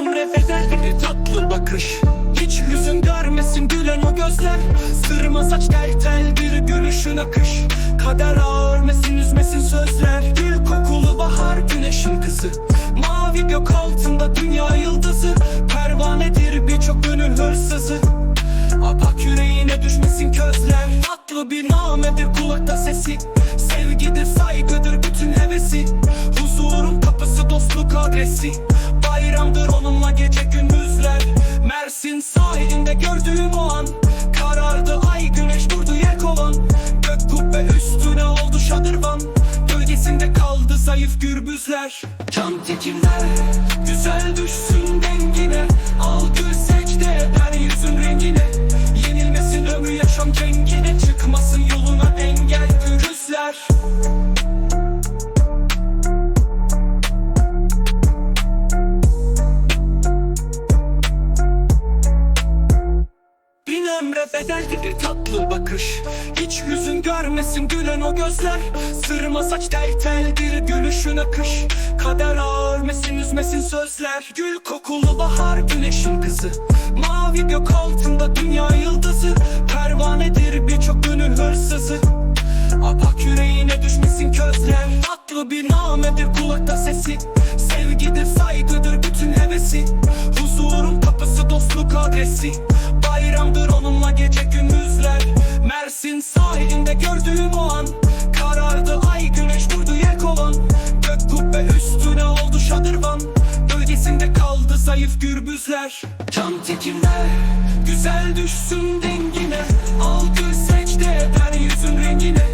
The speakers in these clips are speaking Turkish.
ömre bedel bir tatlı bakış. Hiç yüzün görmesin gülen o gözler. Sırma saç tel tel bir gülüşün akış. Kader ağırmesin üzmesin sözler. Gül kokulu bahar güneşin kızı. Mavi gök altında dünya yıldızı. Pervanedir birçok gönül hırsızı. Apak yüreğine düşmesin közler. Tatlı bir namedir kulakta sesi. Sevgidir saygıdır bütün hevesi. Huzurun kapısı dostluk adresi Bayramdır onunla gece gündüzler. Mersin sahilinde gördüğüm o an Karardı ay güneş durdu yer kovan Gök kubbe üstüne oldu şadırvan Gölgesinde kaldı zayıf gürbüzler. Can tekimler Bin ömre bedeldi bir tatlı bakış. Hiç yüzün görmesin gülen o gözler. Sırma saç tel tel bir gülüşün akış Kader ağırmesin üzmesin sözler. Gül kokulu bahar güneşin kızı. Mavi gök altında dünya yıldızı. Pervanedir birçok gönül hırsızı. Apak yüreğine düşmesin közler. Tatlı bir namedir kulakta sesi. Sevgidir saygıdır bütün hevesi. Huzurun kapısı dostluk adresi gece gündüzler. Mersin sahilinde gördüğüm o an Karardı ay güneş durdu yer kovan. Gök kubbe üstüne oldu şadırvan Gölgesinde kaldı zayıf gürbüzler. Can tekimler Güzel düşsün dengine Al gül secde eder yüzün rengine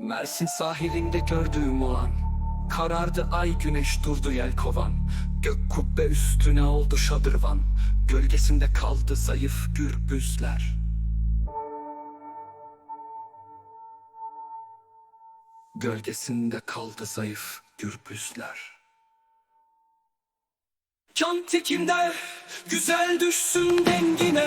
Mersin sahilinde gördüğüm o an Karardı ay güneş durdu yelkovan Gök kubbe üstüne oldu şadırvan Gölgesinde kaldı zayıf gürbüzler. Gölgesinde kaldı zayıf gürbüzler. Can tekimler Güzel düşsün dengine